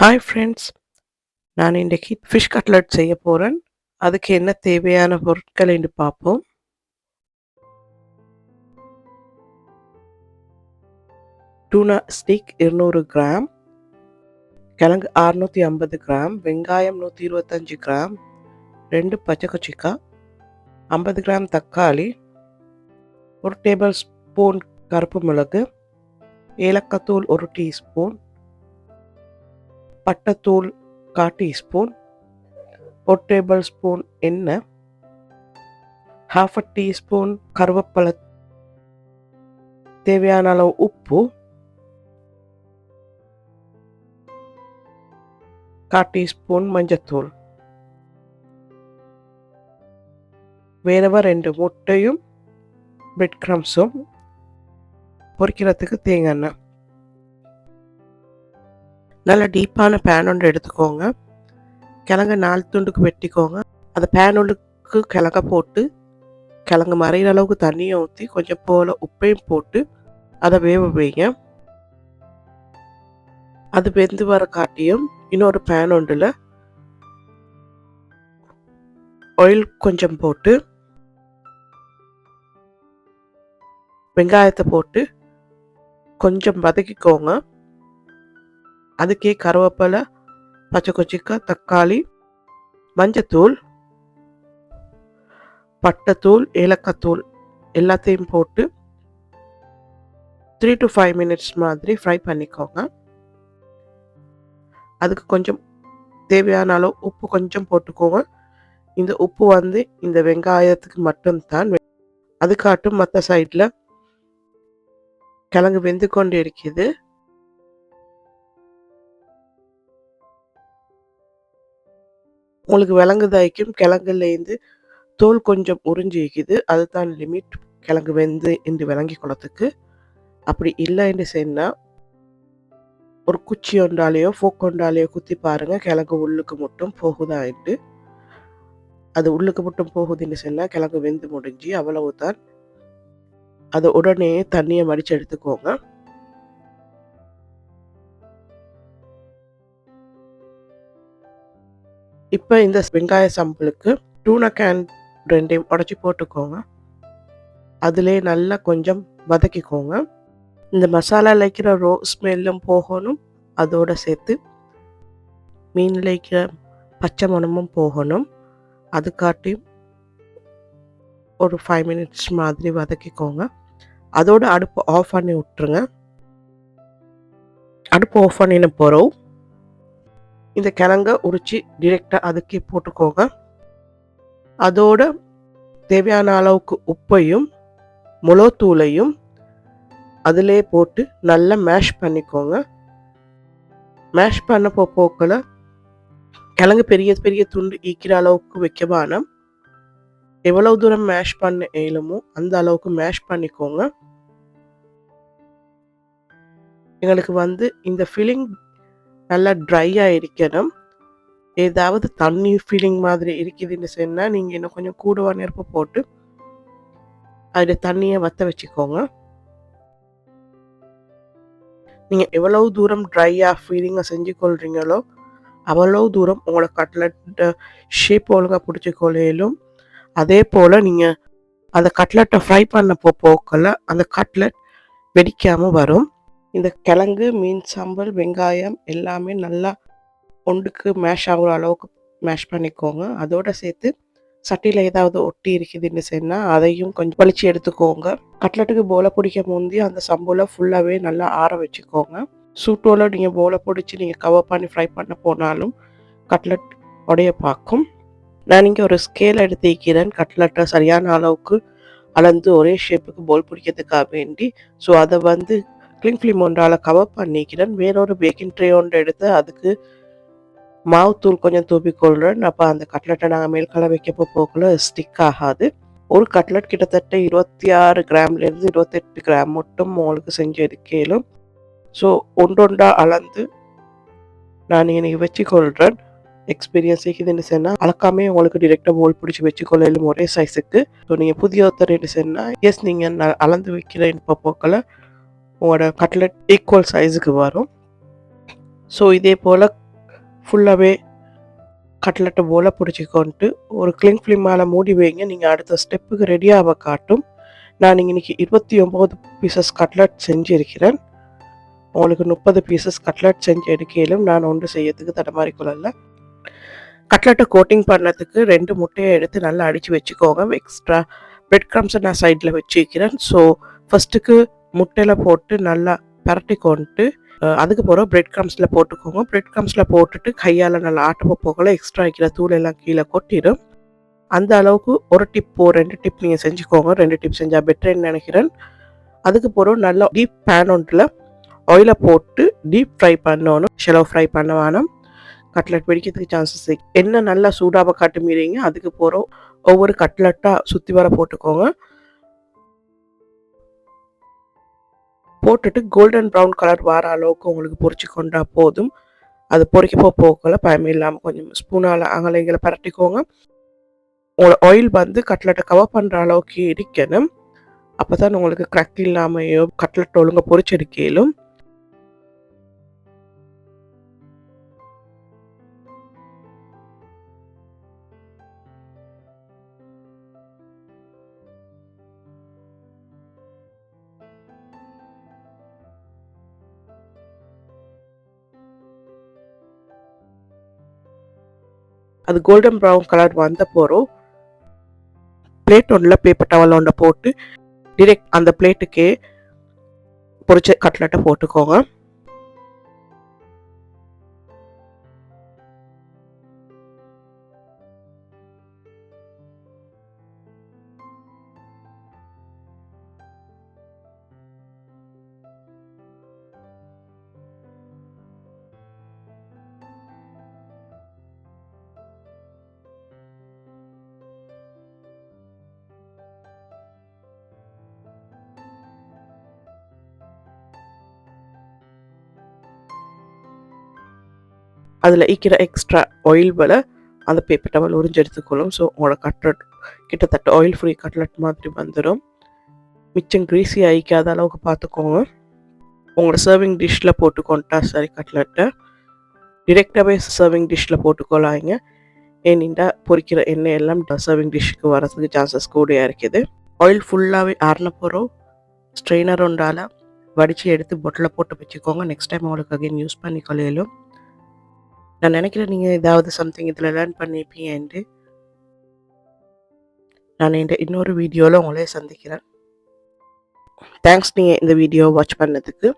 Hi friends நான் இன்றைக்கி fish cutlet செய்ய போகிறேன் அதுக்கு என்ன தேவையான பொருட்கள் என்று பார்ப்போம். டூனா ஸ்டிக் இருநூறு கிராம் கிழங்கு அறுநூற்றி ஐம்பது கிராம் வெங்காயம் நூற்றி இருபத்தஞ்சி கிராம் ரெண்டு பச்சை கொச்சிக்காய் ஐம்பது கிராம் தக்காளி ஒரு டேபிள் ஸ்பூன் கருப்பு மிளகு ஏலக்காத்தூள் ஒரு டீஸ்பூன் பட்டத்தூள் கால் டீஸ்பூன் ஒரு டேபிள் ஸ்பூன் எண்ணெய் ஹாஃப் அ டீஸ்பூன் கருவேப்பிலை தேவையான அளவு உப்பு கால் டீஸ்பூன் மஞ்சத்தூள். வேறவ ரெண்டு முட்டையும் பிரெட் க்ரம்ஸும் பொரிக்கிறதுக்கு தேங்காய் எண்ணெய். நல்ல டீப்பான பேன் ஒன்று எடுத்துக்கோங்க. கிழங்க நாலு துண்டுக்கு வெட்டிக்கோங்க. அந்த பேன் உள்ளுக்கு கிழங்க போட்டு கிழங்கு மறைகிற அளவுக்கு தண்ணியை ஊற்றி கொஞ்சம் போல் உப்பையும் போட்டு அதை வேக வைங்க. அது வெந்து வர காட்டியும் இன்னொரு பேன் ஒன்றில் ஆயில் கொஞ்சம் போட்டு வெங்காயத்தை போட்டு கொஞ்சம் வதக்கிக்கோங்க. அதுக்கே கருவேப்பிலை பச்சை கொச்சிக்காய் தக்காளி மஞ்சத்தூள் பட்டைத்தூள் ஏலக்காத்தூள் எல்லாத்தையும் போட்டு த்ரீ டு ஃபைவ் மினிட்ஸ் மாதிரி ஃப்ரை பண்ணிக்கோங்க. அதுக்கு கொஞ்சம் தேவையான அளவு உப்பு கொஞ்சம் போட்டுக்கோங்க. இந்த உப்பு வந்து இந்த வெங்காயத்துக்கு மட்டும்தான் அதுக்காட்டும் மற்ற சைடில் கிழங்கு வெந்து கொண்டு இருக்குது. உங்களுக்கு விலங்குதாய்க்கும் கிழங்குலேருந்து தோல் கொஞ்சம் உறிஞ்சிக்குது அதுதான் லிமிட். கிழங்கு வெந்து என்று விளங்கி குளத்துக்கு அப்படி இல்லை என்று சொன்னால் ஒரு குச்சி ஒன்றாலேயோ ஃபோக் ஒன்றாலேயோ குத்தி பாருங்கள் கிழங்கு உள்ளுக்கு மட்டும் போகுதா என்று. அது உள்ளுக்கு மட்டும் போகுதுன்னு சொன்னால் கிழங்கு வெந்து முடிஞ்சு அவ்வளவு தான் உடனே தண்ணியை மடித்து எடுத்துக்கோங்க. இப்போ இந்த வெங்காய சம்பளுக்கு டூனா கேன் ரெண்டையும் உடச்சி போட்டுக்கோங்க. அதிலே நல்லா கொஞ்சம் வதக்கிக்கோங்க. இந்த மசாலா லைக்கிற ரோ ஸ்மெல்லும் போகணும். அதோடு சேர்த்து மீன் லைக்கிற பச்சை மணமும் போகணும். அதுக்காட்டி ஒரு ஃபைவ் மினிட்ஸ் மாதிரி வதக்கிக்கோங்க. அதோட அடுப்பு ஆஃப் பண்ணி விட்டுருங்க. அடுப்பு ஆஃப் பண்ணின போகிறோம் இந்த கிழங்க உரித்து டிரெக்டாக அதுக்கே போட்டுக்கோங்க. அதோட தேவையான அளவுக்கு உப்பையும் முளத்தூளையும் அதிலே போட்டு நல்லா மேஷ் பண்ணிக்கோங்க. மேஷ் பண்ண போக்கில் கிழங்கு பெரிய பெரிய துண்டு ஈக்கிற அளவுக்கு வைக்க எவ்வளவு தூரம் மேஷ் பண்ண இயலுமோ அந்த அளவுக்கு மேஷ் பண்ணிக்கோங்க. எங்களுக்கு வந்து இந்த ஃபில்லிங் நல்லா ட்ரையாக இருக்கணும் ஏதாவது தண்ணி ஃபீலிங் மாதிரி இருக்குதுன்னு சொன்னால் நீங்கள் இன்னும் கொஞ்சம் கூடுவா நெருப்பு போட்டு அதில் தண்ணியை வற்ற வச்சுக்கோங்க. நீங்கள் எவ்வளவு தூரம் ட்ரையாக ஃபீலிங்காக செஞ்சு கொள்றீங்களோ அவ்வளோ தூரம் உங்களோட கட்லட் ஷேப் ஒழுங்காக பிடிச்சி கொள்ளையிலும். அதே போல் நீங்கள் அந்த கட்லெட்டை ஃப்ரை பண்ண போ போக்கல அந்த கட்லெட் வெடிக்காமல் வரும். இந்த கிழங்கு மீன் சாம்பல் வெங்காயம் எல்லாமே நல்லா ஒன்றுக்கு மேஷ் ஆகுற அளவுக்கு மேஷ் பண்ணிக்கோங்க. அதோட சேர்த்து சட்டியில் ஏதாவது ஒட்டி இருக்குதுன்னு சொன்னால் அதையும் கொஞ்சம் பளிச்சு எடுத்துக்கோங்க. கட்லெட்டுக்கு போலை பிடிக்க முந்தி அந்த சம்பளை ஃபுல்லாகவே நல்லா ஆற வச்சுக்கோங்க. சூட்டோல நீங்கள் போலை பிடிச்சி நீங்கள் கவர் பண்ணி ஃப்ரை பண்ண போனாலும் கட்லெட் உடைய பார்க்கும் நான் இங்கே ஒரு ஸ்கேல் எடுத்து வைக்கிறேன். கட்லெட்டை சரியான அளவுக்கு அளந்து ஒரே ஷேப்புக்கு போல் பிடிக்கிறதுக்காக வேண்டி. ஸோ அதை வந்து கிளிங் ஃபிலிம் ஒன்றால் கவர் பண்ணிக்கிறேன் வேறொரு பேக்கிங் ட்ரே ஒன்று எடுத்து அதுக்கு மாவு தூள் கொஞ்சம் தூப்பிக்கொள்கிறேன் அப்போ அந்த கட்லெட்டை நாங்கள் மேல் கலர் வைக்கப்போ போக்குள்ள ஸ்டிக் ஆகாது. ஒரு கட்லெட் கிட்டத்தட்ட இருபத்தி ஆறு கிராம்லேருந்து இருபத்தெட்டு கிராம் மட்டும் உங்களுக்கு செஞ்சு எடுக்கலும். ஸோ ஒன்றொன்றா அளந்து நான் இன்னைக்கு வச்சுக்கொள்கிறேன் எக்ஸ்பீரியன்ஸ் என்ன சொன்னால் அளக்காமே உங்களுக்கு டிரெக்டாக போல் பிடிச்சி வச்சுக்கொள்ளும் ஒரே சைஸுக்கு ஸோ நீங்கள் புதிய ஒருத்தர் என்ன சொன்னால் எஸ் நீங்கள் நான் அளந்து வைக்கிறேன் இப்போ போக்கில் உங்களோட கட்லெட் ஈக்குவல் சைஸுக்கு வரும். ஸோ இதே போல் ஃபுல்லாகவே கட்லெட்டை போல் பிடிச்சிக்கொண்டு ஒரு கிளிங் ஃபிலிமால் மூடி வைங்க. நீங்கள் அடுத்த ஸ்டெப்புக்கு ரெடியாக காட்டும். நான் இன்றைக்கி இருபத்தி ஒம்பது பீசஸ் கட்லெட் செஞ்சுருக்கிறேன். உங்களுக்கு முப்பது பீசஸ் கட்லெட் செஞ்சு எடுக்கையிலும் நான் ஒன்று செய்யறதுக்கு தடமாறி கொள்ளல கட்லெட்டை கோட்டிங் பண்ணுறதுக்கு ரெண்டு முட்டையை எடுத்து நல்லா அடித்து வச்சுக்கோங்க. எக்ஸ்ட்ரா பிரெட் க்ரம்ஸை நான் சைடில் வச்சுக்கிறேன் ஸோ ஃபஸ்ட்டுக்கு முட்டையில் போட்டு நல்லா பரட்டி கொண்டு அதுக்கு போகிற பிரெட் க்ரம்ஸில் போட்டுக்கோங்க. பிரெட் க்ரம்ஸில் போட்டுட்டு கையால் நல்லா ஆட்டப்போ போகல எக்ஸ்ட்ரா வைக்கிற தூள் எல்லாம் கீழே கொட்டிடும் அந்த அளவுக்கு ஒரு டிப்போ ரெண்டு டிப் நீங்கள் செஞ்சுக்கோங்க. ரெண்டு டிப் செஞ்சால் பெட்டர்ன்னு நினைக்கிறேன். அதுக்கு போகிறோம் நல்லா டீப் பேன் ஒன்றில் ஆயிலை போட்டு டீப் ஃப்ரை பண்ணணும். ஷெலோ ஃப்ரை பண்ண வேணும். கட்லெட் வெடிக்கிறதுக்கு சான்சஸ் என்ன நல்லா சூடாக காட்டு மீறீங்க அதுக்கு போகிறோம் ஒவ்வொரு கட்லெட்டாக சுற்றி வர போட்டுக்கோங்க. போட்டுட்டு கோல்டன் ப்ரௌன் கலர் வர அளவுக்கு உங்களுக்கு பொரிச்சு கொண்டா போதும். அது பொறிக்கப்போ போகல பயம் இல்லாமல் கொஞ்சம் ஸ்பூனால் அங்கலைங்களை பரட்டிக்கோங்க. உங்களோட ஆயில் வந்து கட்லெட்டை கவர் பண்ணுற அளவுக்கு இருக்கணும். அப்போ தான் உங்களுக்கு கிரக் இல்லாமையோ கட்லெட் ஒழுங்காக பொரிச்செடுக்கலும் அது கோல்டன் ப்ரௌன் கலர் வந்த போகிறோம் பிளேட் ஒன்றில் பேப்பர் டவல் ஒன்றை போட்டு டிரெக்ட் அந்த பிளேட்டுக்கே பொரிச்ச கட்லெட்டை போட்டுக்கோங்க. அதில் ஈக்கிற எக்ஸ்ட்ரா ஆயில் வில அந்த பேப்பர் டவல் உறிஞ்சு எடுத்துக்கொள்ளும். ஸோ உங்களோட கட்லட் கிட்டத்தட்ட ஆயில் ஃப்ரீ கட்லட் மாதிரி வந்துடும் மிச்சம் க்ரீஸி ஆகிக்காத அளவுக்கு பார்த்துக்கோங்க உங்களோட சர்விங் டிஷ்ஷில் போட்டுக்கொண்டா சரி கட்லெட்டை டிரெக்டாகவே சர்விங் டிஷ்ஷில் போட்டுக்கொள்ளாங்க ஏனிண்டா பொறிக்கிற எண்ணெய் எல்லாம் சர்விங் டிஷ்ஷுக்கு வரதுக்கு சான்சஸ் கூடையாக இருக்குது. ஆயில் ஃபுல்லாகவே ஆறின போகிறோம் ஸ்ட்ரெயினர் ஒன்றால் வடித்து எடுத்து பொட்டில் போட்டு வச்சுக்கோங்க. நெக்ஸ்ட் டைம் உங்களுக்கு அகைன் யூஸ் பண்ணி கொள்ளையிலும் நான் நினைக்கிறேன் நீங்கள் ஏதாவது சம்திங் இதில் லேர்ன் பண்ணியிருப்பீங்கன்ட்டு நான் இந்த இன்னொரு வீடியோவில் உங்களே சந்திக்கிறேன். தேங்க்ஸ் நீங்கள் இந்த வீடியோ வாட்ச் பண்ணதுக்கு.